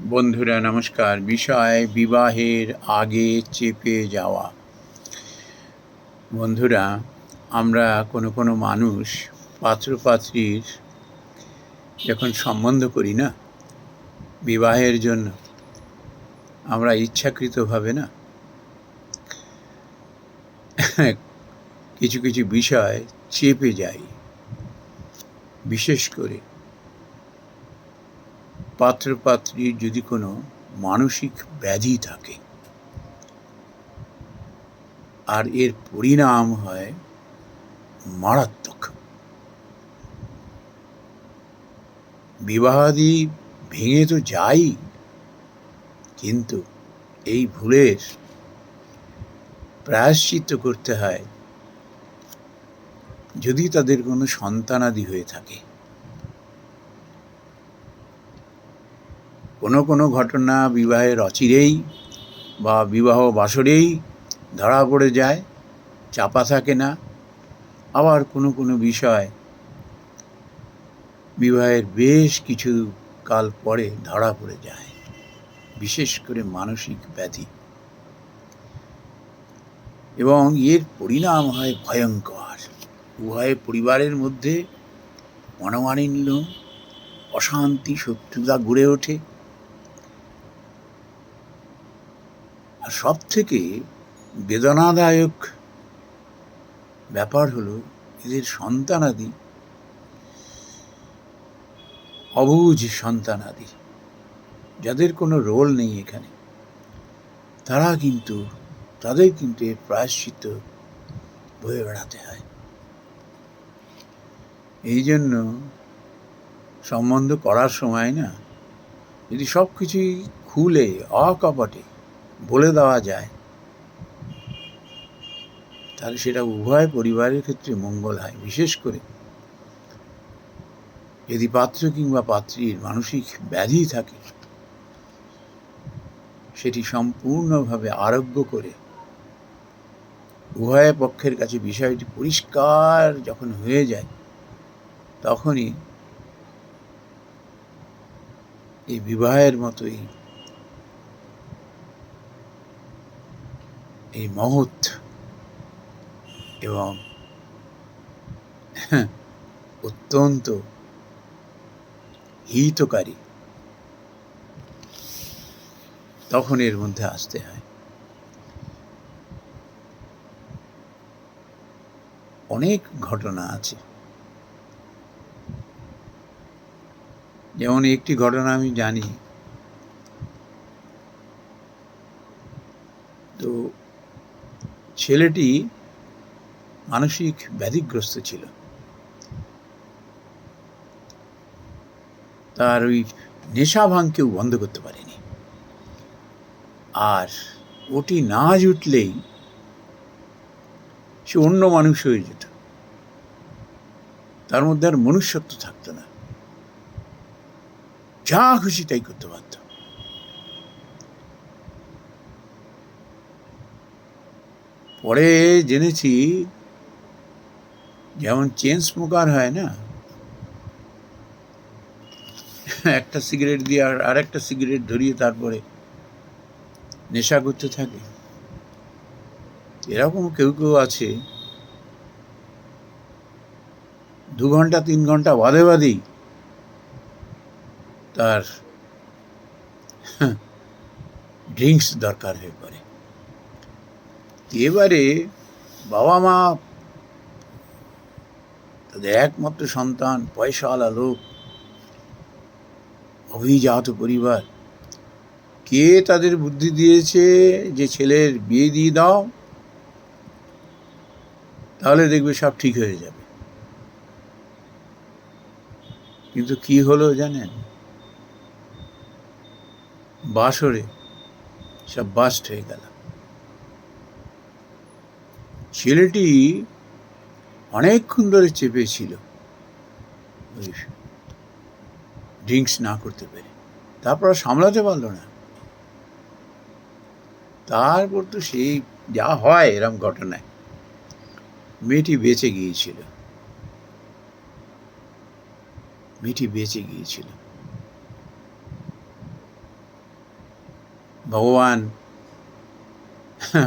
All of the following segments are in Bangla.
বন্ধুরা, নমস্কার। বিষয় বিবাহের আগে চেপে যাওয়া। বন্ধুরা, আমরা কোনো কোনো মানুষ পাত্রপাত্রীর যখন সম্বন্ধ করি না, বিবাহের জন্য, আমরা ইচ্ছাকৃতভাবে না, কিছু কিছু বিষয় চেপে যাই। বিশেষ করে পাত্রপাত্রীর যদি কোনো মানসিক ব্যাধি থাকে আর এর পরিণাম হয় মারাত্মক। বিবাহাদি ভেঙে তো যাই, কিন্তু এই ভুলের প্রায়শ্চিত্ত করতে হয় যদি তাদের কোনো সন্তানাদি হয়ে থাকে। কোনো কোনো ঘটনা বিবাহের অচিরেই বা বিবাহ বাসরেই ধরা পড়ে যায়, চাপা থাকে না। আবার কোনো কোনো বিষয় বিবাহের বেশ কিছু কাল পরে ধরা পড়ে যায়, বিশেষ করে মানসিক ব্যাধি। এবং এর পরিণাম হয় ভয়ঙ্কর। উভয় পরিবারের মধ্যে মনোমালিন্য, অশান্তি, শত্রুতা গড়ে ওঠে। আর সব থেকে বেদনাদায়ক ব্যাপার হলো এদের সন্তানাদি, অবুঝ সন্তানাদি, যাদের কোনো রোল নেই এখানে, তারা কিন্তু, তাদের কিন্তু এর প্রায়শ্চিত বয়ে বেড়াতে হয়। এই জন্য সম্বন্ধ করার সময় না, যদি সব কিছুই খুলে, অকপটে বলে দেওয়া যায়, তাহলে সেটা উভয় পরিবারের ক্ষেত্রে মঙ্গল হয়। বিশেষ করে যদি পাত্র কিংবা পাত্রীর মানসিক ব্যাধি থাকে, সেটি সম্পূর্ণভাবে আরোগ্য করে উভয় পক্ষের কাছে বিষয়টি পরিষ্কার যখন হয়ে যায়, তখনই এই বিবাহের মতোই এই মহৎ এবং অত্যন্ত হিতকারী তখন এর মধ্যে আসতে হয়। অনেক ঘটনা আছে। যেমন একটি ঘটনা আমি জানি তো ছেলেটি মানসিক ব্যাধিগ্রস্ত ছিল। তার ওই নেশা ভাঙ কেউ বন্ধ করতে পারেনি। আর ওটি না জুটলেই সে অন্য মানুষ হয়ে যেত। তার মধ্যে আর মনুষ্যত্ব থাকতো না। যা খুশি তাই করতে পারত। পরে জেনেছি, যেমন চেন স্মোকার হয় না? একটা সিগারেট দিয়ে আর আরেকটা সিগারেট ধরিয়ে তারপরে নেশা করতে থাকে। এরকম কেউ কেউ আছে। দু ঘণ্টা, তিন ঘণ্টা বাদে বাদেই তার ড্রিঙ্কস দরকার হয়ে পড়ে। এবারে বাবা মা তাদের একমাত্র সন্তান, পয়সাওয়ালা লোক, অভিজাত পরিবার। কে তাদের বুদ্ধি দিয়েছে যে ছেলের বিয়ে দিয়ে দাও, তাহলে দেখবে সব ঠিক হয়ে যাবে। কিন্তু কি হলো জানেন? বাসরে সব বাস্ট হয়ে গেল। ছেলেটি অনেকক্ষণ ধরে চেপেছিল ড্রিঙ্কস না করতে পেরে। তারপর সামলাতে পারল না। তারপর তো সেই যা হয় এরম ঘটনায়। মেয়েটি বেঁচে গিয়েছিল। মেয়েটি বেঁচে গিয়েছিল। ভগবান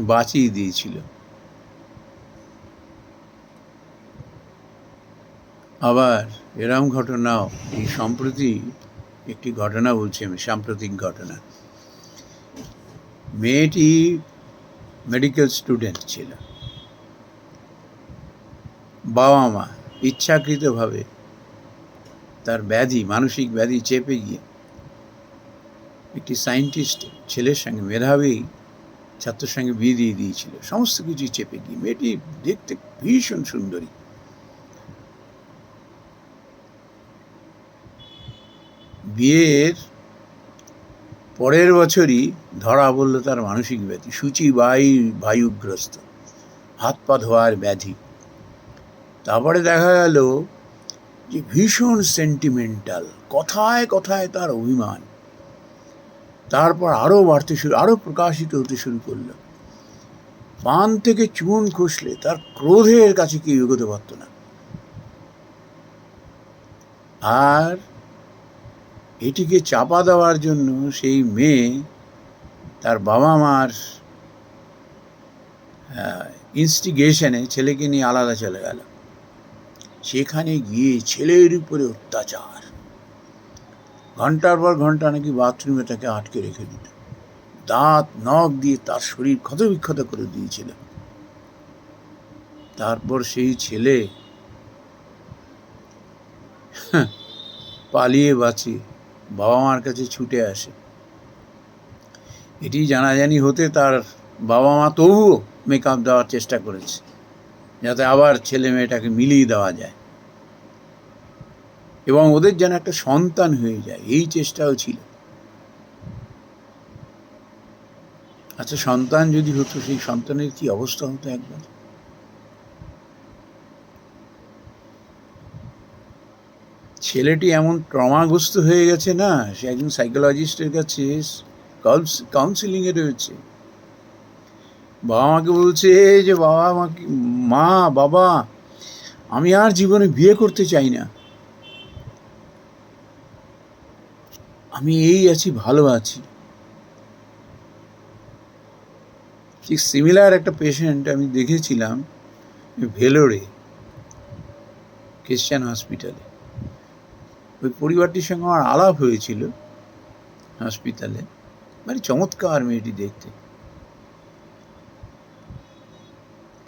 বাঁচিয়ে দিয়েছিল। আবার এরম ঘটনাও, এই সম্প্রতি একটি ঘটনা বলছি আমি, সাম্প্রতিক ঘটনা। মেয়েটি মেডিকেল স্টুডেন্ট ছিল। বাবা মা ইচ্ছাকৃতভাবে তার ব্যাধি, মানসিক ব্যাধি চেপে গিয়ে একটি সায়েন্টিস্ট ছেলের সঙ্গে, মেধাবী ছাত্রের সঙ্গে বিয়ে দিয়ে দিয়েছিল। সমস্ত কিছু চেপে গিয়ে। মেয়েটি দেখতে ভীষণ সুন্দরী। বিয়ের পরের বছরই ধরা পড়ল তার মানসিক ব্যাধি। সূচি বায়ু বায়ুগ্রস্ত, হাত পা ধোয়ার ব্যাধি। তারপরে দেখা গেল যে ভীষণ সেন্টিমেন্টাল কথায় কথায় তার অভিমান। তারপর আরও বাড়তে শুরু আরও প্রকাশিত হতে শুরু করল। পান থেকে চুন খসলে তার ক্রোধের কাছে কেউ এগোতে পারত না। আর এটিকে চাপা দেওয়ার জন্য সেই মেয়ে তার বাবা মার ইনস্টিগেশনে ছেলেকে নিয়ে আলাদা চলে গেল। সেখানে গিয়ে ছেলের উপরে অত্যাচার। ঘণ্টার পর ঘণ্টা নাকি বাথরুমে তাকে আটকে রেখে দিত। দাঁত, নখ দিয়ে তার শরীর ক্ষতবিক্ষত করে দিয়েছিল। তারপর সেই ছেলে পালিয়ে বাঁচে। বাবা মার কাছে ছুটে আসে। এটি জানাজানি হতে তার বাবা মা তবুও মেকআপ দেওয়ার চেষ্টা করেছে, যাতে আবার ছেলে মেয়েটাকে মিলিয়ে দেওয়া যায়। এবং ওদের যেন একটা সন্তান হয়ে যায়, এই চেষ্টাও ছিল। আচ্ছা সন্তান যদি হতো, সেই সন্তানের কি অবস্থা হতো একবার? ছেলেটি এমন ট্রমাগ্রস্ত হয়ে গেছে না, সে একজন সাইকোলজিস্টের কাছে কাউন্সিলিংয়ে রয়েছে। বাবা মাকে বলছে যে বাবা মাকে, মা, বাবা, আমি আর জীবনে বিয়ে করতে চাই না। আমি এই আছি, ভালো আছি। ঠিক সিমিলার একটা পেশেন্ট আমি দেখেছিলাম, ভেলোরে খ্রিস্টান হসপিটালে ওই পরিবারটির সঙ্গে আমার আলাপ হয়েছিল হসপিটালে মানে চমৎকার মেয়েটি দেখতে।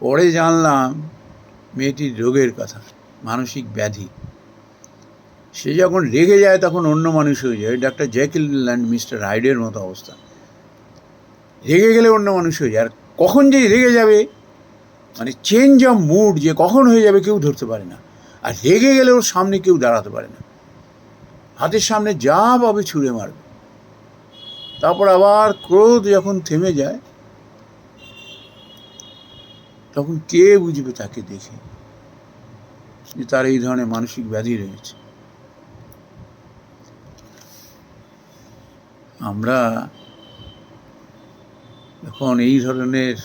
পরে জানলাম মেয়েটির রোগের কথা, মানসিক ব্যাধি। সে যখন রেগে যায় তখন অন্য মানুষ হয়ে যায়। ডাক্তার জ্যাকিল অ্যান্ড মিস্টার হাইডের মতো অবস্থা। রেগে গেলে অন্য মানুষ হয়ে যায়। আর কখন যে রেগে যাবে মানে চেঞ্জ অফ মুড যে কখন হয়ে যাবে কেউ ধরতে পারে না। আর রেগে গেলে ওর সামনে কেউ দাঁড়াতে পারে না। হাতের সামনে যা পাবে ছুঁড়ে মারবে। তারপর আবার ক্রোধ যখন থেমে যায়, তখন কে বুঝবে তাকে দেখে? যে তার এই ধরনের মানসিক ব্যাধি রয়েছে। আমরা এখন এই ধরনের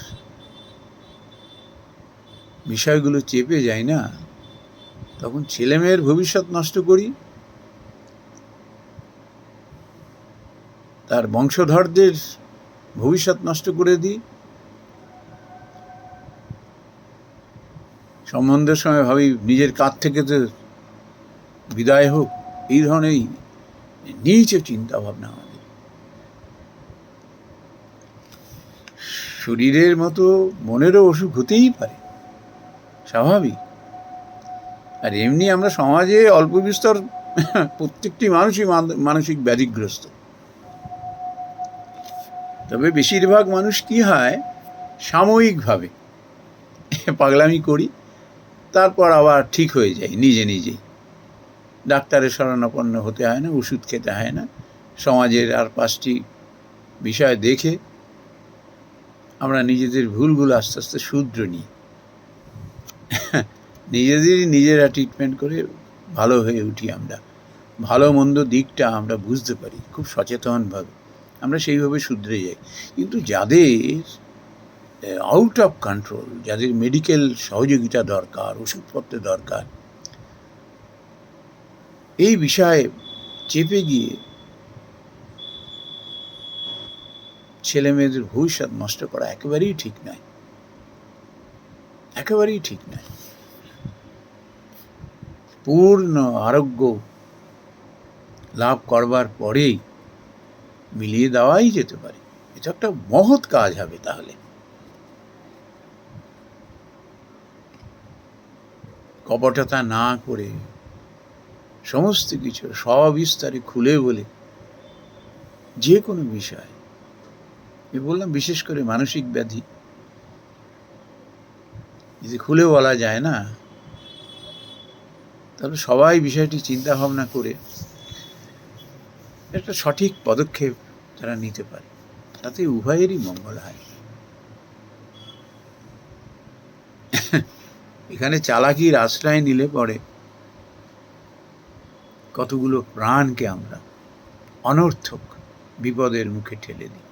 বিষয়গুলো চেপে যাই না, তখন ছেলেমেয়ের ভবিষ্যৎ নষ্ট করি। তার বংশধরদের ভবিষ্যৎ নষ্ট করে দিই। সম্বন্ধের সময় ভাবি, নিজের কাছ থেকে তো বিদায় হোক, এই ধরনের নিচে চিন্তা ভাবনা আমাদের। শরীরের মতো মনেরও অসুখ হতেই পারে, স্বাভাবিক। আর এমনি আমরা সমাজে অল্প বিস্তর প্রত্যেকটি মানুষই মানসিক ব্যাধিগ্রস্ত। তবে বেশিরভাগ মানুষ কি হয়? সাময়িকভাবে। পাগলামি করি, তারপর আবার ঠিক হয়ে যায় নিজে নিজেই। ডাক্তারের শরণাপন্ন হতে হয় না, ওষুধ খেতে হয় না। সমাজের আর পাঁচটি বিষয় দেখে আমরা নিজেদের ভুলগুলো আস্তে আস্তে শুদ্র নিই। নিজেদেরই নিজেরা ট্রিটমেন্ট করে ভালো হয়ে উঠি আমরা। ভালো মন্দ দিকটা আমরা বুঝতে পারি, খুব সচেতনভাবে। আমরা সেইভাবে শুধরে যাই। কিন্তু যাদের আউট অফ কন্ট্রোল যাদের মেডিকেল সহযোগিতা দরকার, ওষুধপত্র দরকার, এই বিষয়ে চেপে গিয়ে ছেলে মেয়েদের ভবিষ্যৎ নষ্ট করা একেবারেই ঠিক নয়। একেবারেই ঠিক নয়। পূর্ণ আরোগ্য লাভ করবার পরেই মিলিয়ে দেওয়াই যেতে পারে। এটা একটা মহৎ কাজ হবে তাহলে। কপটতা না করে সমস্ত কিছু সবিস্তারে খুলে বলে যে কোনো বিষয়। আমি বললাম, বিশেষ করে মানসিক ব্যাধি। যদি খুলে বলা যায় না, তাহলে সবাই বিষয়টি চিন্তা ভাবনা করে একটা সঠিক পদক্ষেপ তারা নিতে পারে। তাতে উভয়েরই মঙ্গল হয়। এখানে চালাকির আশ্রয় নিলে পরে কতগুলো প্রাণকে আমরা অনর্থক বিপদের মুখে ঠেলে দিই।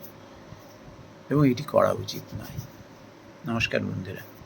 এবং এটি করা উচিত নয়। নমস্কার বন্ধুরা।